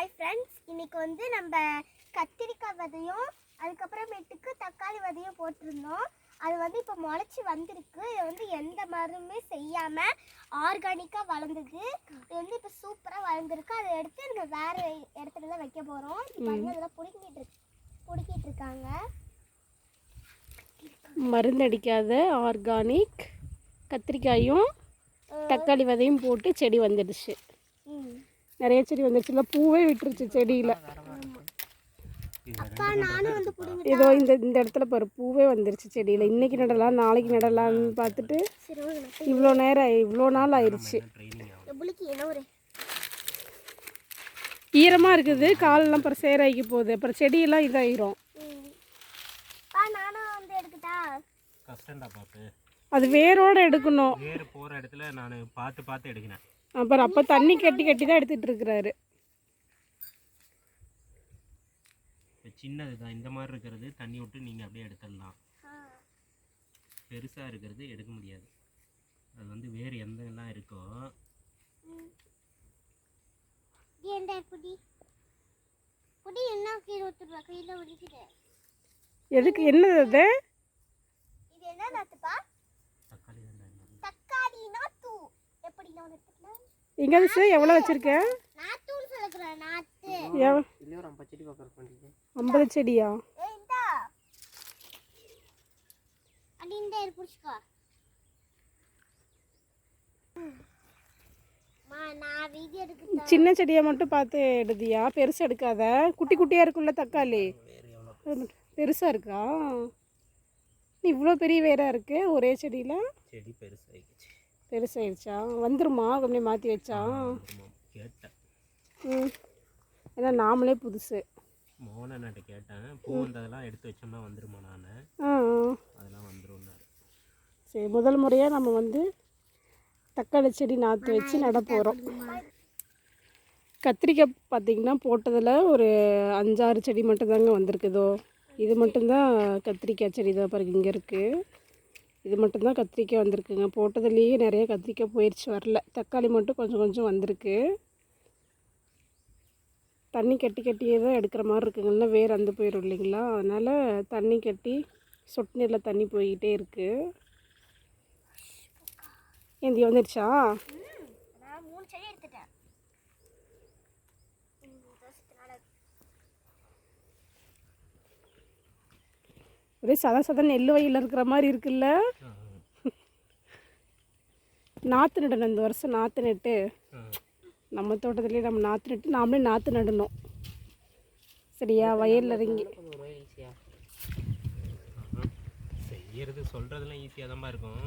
Hi friends இன்னைக்கு வந்து நம்ம கத்திரிக்காய் விதையும் அதுக்கப்புறமேட்டுக்கு தக்காளி விதையும் போட்டிருந்தோம். அது வந்து இப்போ முளைச்சி வந்திருக்கு. இது வந்து எந்த மருந்துமே செய்யாமல் ஆர்கானிக்காக வளர்ந்தது. இது வந்து இப்போ சூப்பராக வளர்ந்துருக்கு. அதை எடுத்து நம்ம வேறு இடத்துல தான் வைக்க போகிறோம் பாருங்க இதெல்லாம் பிடிக்கிட்டு இருக்கு பிடிக்கிட்டு இருக்காங்க. மருந்தடிக்காத ஆர்கானிக் கத்திரிக்காயும் தக்காளி விதையும் போட்டு செடி வந்துடுச்சு. ம். நிறைய செடி வந்துடுச்சு இல்லை பூவே விட்டுருச்சு செடியில். ஏதோ இந்த இந்த இடத்துல பாரு பூவே வந்துருச்சு செடியில். இன்னைக்கு நடலாம் நாளைக்கு நடலாம்னு பார்த்துட்டு இவ்வளோ நேரம் இவ்வளோ நாள் ஆயிடுச்சு எவ்வளோக்கு என்ன ஒரு ஈரமாக இருக்குது. காலெல்லாம் அப்புறம் சேராக்கி போகுது. அப்புறம் செடியெல்லாம் இதாயிரும். அது வேரோட எடுக்கணும். வேறு போகிற இடத்துல நான் பார்த்து பார்த்து எடுக்கிறேன். அப்புறம் அப்போ தண்ணி கட்டி கட்டி தான் எடுத்துட்டு இருக்கிறாரு இப்போ சின்னது தான். இந்த மாதிரி இருக்கிறது தண்ணி விட்டு நீங்கள் அப்படியே எடுத்துடலாம். பெருசாக இருக்கிறது எடுக்க முடியாது. அது வந்து வேறு இருக்கோ. ஊத்துடுவா கையில் ஒடிக்குது எதுக்கு என்னது அது இது என்ன நாத்துப்பா தக்காளி தான் தக்காளி நாத்து எப்படி நான் எடுத்துக்கலாம் எங்கே எவ்வளோ வச்சுருக்க நாத்துன்னு சொல்லுறேன் நாத்து எவ் ஐம்பது செடியா ஏய் இந்தா அடி இந்த இரு புடிச்சுக்கோ. மா நான் வீடியோ எடுக்க சின்ன செடியை மட்டும் பார்த்து எடுதியா? பெருசு எடுக்காத? குட்டி குட்டியாக இருக்குல்ல தக்காளி? எவ்வளோ பெருசாக இருக்கா? நீ இவ்வளோ பெரிய வேராக இருக்கு ஒரே செடியில்? செடி பெருசாகிடுச்சு பெருசாயிடுச்சா வந்துருமா? கொஞ்சம் மாற்றி வச்சா? கேட்டேன். ம். ஏன்னா நாமளே புதுசு. மோகனன்ட்ட கேட்டேன். பூ வந்ததெல்லாம் எடுத்து வச்சோம்னா வந்துருமா நான். அதெல்லாம் வந்துரும்னாரு. சரி முதல் முறையாக நம்ம வந்து தக்காளி செடி நாற்று வச்சு நட போகிறோம் கத்திரிக்காய் பார்த்திங்கன்னா போட்டதில் ஒரு அஞ்சாறு செடி மட்டும்தாங்க வந்திருக்குதோ. இது மட்டும்தான் கத்திரிக்காய் செடி தான் பாருங்க இங்கே இருக்குது இது மட்டும்தான் கத்திரிக்காய் வந்திருக்குங்க. போட்டதுலேயே நிறைய கத்திரிக்காய் போயிடுச்சு வரல. தக்காளி மட்டும் கொஞ்சம் கொஞ்சம் வந்திருக்கு. தண்ணி கட்டி கட்டியே தான் எடுக்கிற மாதிரி இருக்குங்கன்னா வேர் வந்து போயிடும் இல்லைங்களா? அதனால் தண்ணி கட்டி சொட்டு நீரில் தண்ணி போய்கிட்டே இருக்குது ஏந்தி வந்துடுச்சா நான் மூணு செடி எடுத்துட்டேன் இந்த தோசத்தினால ஒரே சத சத நெல் வயலில் இருக்கிற மாதிரி இருக்குல்ல? நாற்று நடணும் இந்த வருஷம் நாற்று நட்டு. நம்ம தோட்டத்துலேயே நம்ம நாற்று நட்டு நாமளே நாற்று நடணும். சரியா? வயலில் இறங்கி. செய்யறது சொல்கிறதுலாம் ஈஸியாக தான் இருக்கும்.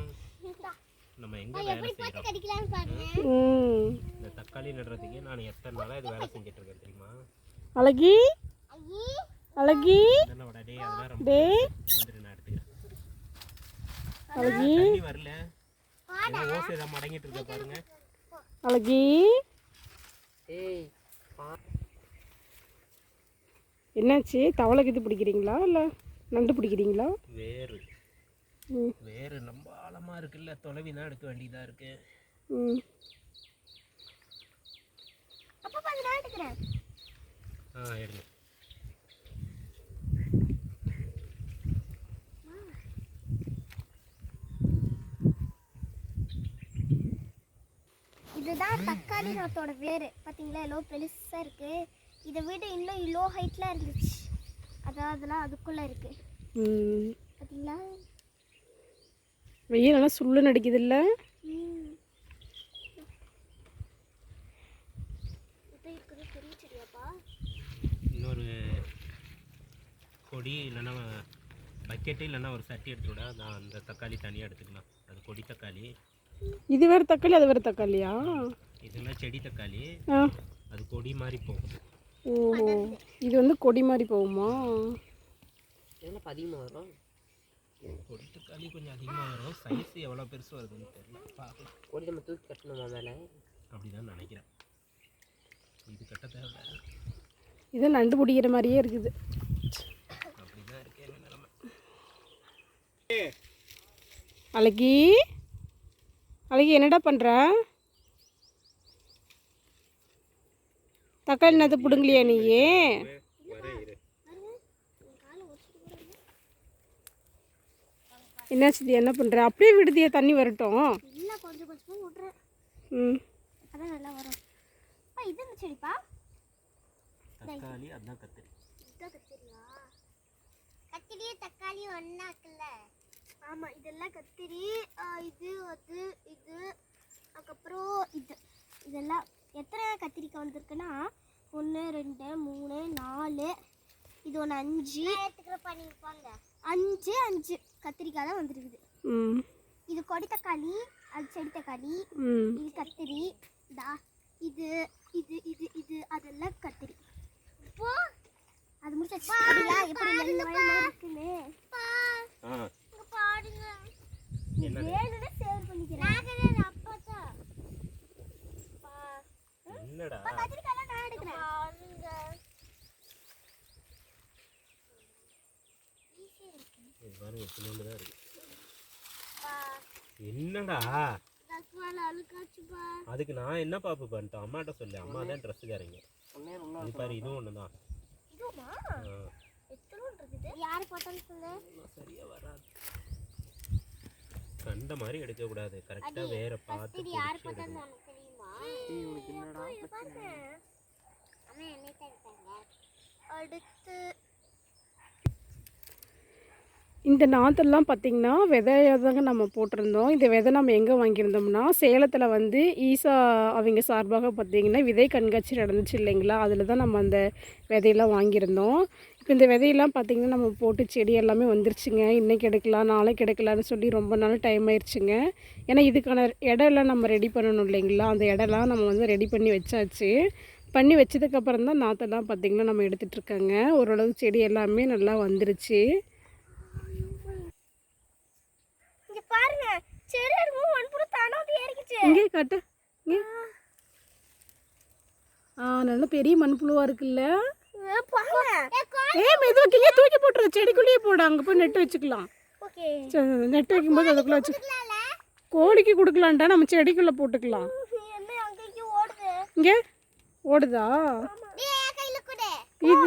நம்ம எங்கே வேலை எப்படி பார்த்து செய்கிறோம் கடிக்கலாம்னு பாருங்க. ம். இந்த தக்காளி நடுறதுக்கே நான் எத்தனை நாளாக இது வேலை செஞ்சுட்டு இருக்கேன் தெரியுமா? அழகி? ஐயி அழகி? டே. அழகி? தண்ணி வரல ஏதோ ஓசை தான் மடங்கிட்டு இருக்க பாருங்க அழகி? என்னாச்சு? தவளை இது பிடிக்கிறீங்களா இல்லை நண்டு பிடிக்கிறீங்களா? வேறு. ம். வேறு ரொம்ப ஆழமாக இருக்குல்ல. தொலைவி தான் எடுக்க வேண்டியதாக இருக்கு. ஆ எடுங்க. இதுதான் தக்காளி நாத்தோட வேர். பார்த்தீங்களா எவ்வளோ பெருசாக இருக்குது இதை விட இன்னும் இவ்வளோ ஹைட்டில் இருந்துச்சு. அதான் அதெல்லாம் அதுக்குள்ளே இருக்குது ம். பார்த்தீங்களா வெயில் நல்லா இருக்குது பெரிய செடியாப்பா. இன்னொரு கொடி இல்லைன்னா பக்கெட்டு இல்லைன்னா ஒரு சட்டி எடுத்து விட நான் அந்த தக்காளி தனியாக எடுத்துக்கலாம். அது கொடி தக்காளி. இது வேறு தக்காளி அது வேறு தக்காளியா? இதெல்லாம் செடி தக்காளி. ஆ. அது கொடி மாதிரி போகும். ஓஹோ. இது வந்து கொடி மாதிரி போகுமா? கொடி தக்காளி கொஞ்சம் அதிகமாக வரும். சைஸ் எவ்வளோ பெருசு வருதுன்னு தெரியல. கொடி நம்ம தூக்கி கட்டணுமா மேலே? அப்படி தான் நினைக்கிறேன். இது கட்ட தேவை இது நண்டு பிடிக்கிற மாதிரியே இருக்குது. அப்படி தான் இருக்கே நிலமை. அழகி. அழகி என்னடா பண்ணுற தக்காளி நேரத்தை பிடுங்கலையா நீயே? என்ன சித்தி என்ன பண்ணுற அப்படியே விடுதியா தண்ணி வரட்டும். கொஞ்சம் கொஞ்சமாக விட்றேன் ம். அதான் நல்லா வரும். இது என்ன செடிப்பா? தக்காளி அதான் கத்திரி. கத்திரியா? கத்திரியே தக்காளி ஒன்றாக்குல்ல ஆமாம் இதெல்லாம் கத்திரி இது அது இது அதுக்கப்புறம் இது. இதெல்லாம் எத்தனை கத்திரிக்காய் வந்திருக்குன்னா ஒன்று ரெண்டு மூணு நாலு இது ஒன்று அஞ்சு. அஞ்சு அஞ்சு கத்திரிக்காய் தான் வந்திருக்குது. ம். இது கொடி தக்காளி அது செடி தக்காளி ம். இது கத்திரி தா இது இது இது இது அதெல்லாம் கத்திரி. இப்போ அது சரியா? எப்படி இருக்குன்னு ஆ பாருங்க என்னது? வேணும்னா சேவ் பண்ணிக்கிறேன் அப்பதான் என்னடா? பாருங்க சின்னோண்டு தான் இருக்கு. அதுக்கு நான் என்ன பாப்பு பண்ணிட்டேன்? அம்மாட்ட சொல்லு. அம்மா தான் ட்ரெஸ்ஸுக்காரங்க. இது பாரு இதுவும் ஒன்று தான் இதுமா எத்தனை இருக்குது? யார் போட்டான்னு சொல்லு. சரியா வராது. கண்ட மாதிரி எடுக்கக்கூடாது கரெக்டாக வேற பார்த்து அடுத்து. இந்த நாற்றெல்லாம் பார்த்திங்கன்னா விதையாக தாங்க நம்ம போட்டிருந்தோம். இந்த விதை நம்ம எங்கே வாங்கியிருந்தோம்னா சேலத்தில் வந்து ஈசா அவங்க சார்பாக பார்த்திங்கன்னா விதை கண்காட்சி நடந்துச்சு இல்லைங்களா? அதில் தான் நம்ம அந்த விதையெல்லாம் வாங்கியிருந்தோம். இப்போ இந்த விதையெல்லாம் பார்த்திங்கன்னா நம்ம போட்டு செடி எல்லாமே வந்துருச்சுங்க. இன்றைக்கி எடுக்கலாம் நாளைக்கு எடுக்கலாம்னு சொல்லி ரொம்ப நாள் டைம் ஆயிடுச்சுங்க ஏன்னா இதுக்கான இடம்லாம் நம்ம ரெடி பண்ணணும் இல்லைங்களா? அந்த இடம்லாம் நம்ம வந்து ரெடி பண்ணி வச்சாச்சு. பண்ணி வச்சதுக்கப்புறம் தான் நாற்றெல்லாம் பார்த்திங்கன்னா நம்ம எடுத்துகிட்டு இருக்காங்க. ஓரளவு செடி எல்லாமே நல்லா வந்துருச்சு. இங்க காட்டு ஆ நல்ல பெரிய மண்புழுவா இருக்குல்ல. ஏ மெதுவாக்கிங்க தூக்கி போட்டுரு. செடிக்குள்ளேயே போடு. அங்கே போய் நெட்டு வச்சுக்கலாம். ஓகே. நெட்டு வைக்கும்போது அதுக்குள்ளே வச்சு கோழிக்கு கொடுக்கலான்டா நம்ம செடிக்குள்ளே போட்டுக்கலாம். என்ன அங்கேயும் ஓடுது? இங்கே? ஓடுதா? இது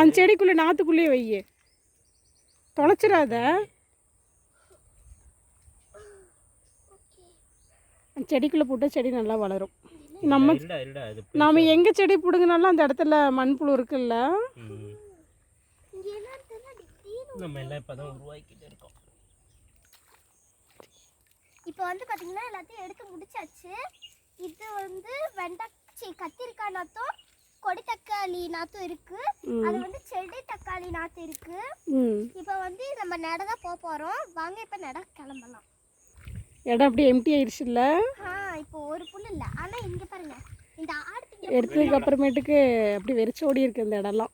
அந்த செடிக்குள்ளே நாற்றுக்குள்ளேயே வையே. தொலைச்சிடாத. அந்த செடிக்குள்ளே போட்டால் செடி நல்லா வளரும். நம்ம நாம எங்கே செடி பிடுங்கினாலும் அந்த இடத்துல மண்புழு இருக்குல்ல? நம்ம எல்லாம் இப்போ தான் உருவாக்கிட்டு இருக்கோம். இப்போ வந்து பாத்தீங்கன்னா எல்லாத்தையும் எடுத்து முடிச்சாச்சு. இது வந்து வெண்டைச்சி கத்திரிக்காய் நாத்தும் கொடி தக்காளி நாத்தும் இருக்கு. அது வந்து செடி தக்காளி நாத்து இருக்கு. இப்போ வந்து நம்ம நட தான் போக போறோம். வாங்க இப்போ நட கிளம்பலாம். இடம் அப்படியே எம்டி ஆயிடுச்சுல்ல? இப்போ ஒரு புல் இல்லை. ஆனா இங்க பாருங்க. இந்த ஆடு எடுத்ததுக்கு அப்புறமேட்டுக்கு அப்படி வெறிச்சோடி இருக்கு இந்த இடம்லாம்.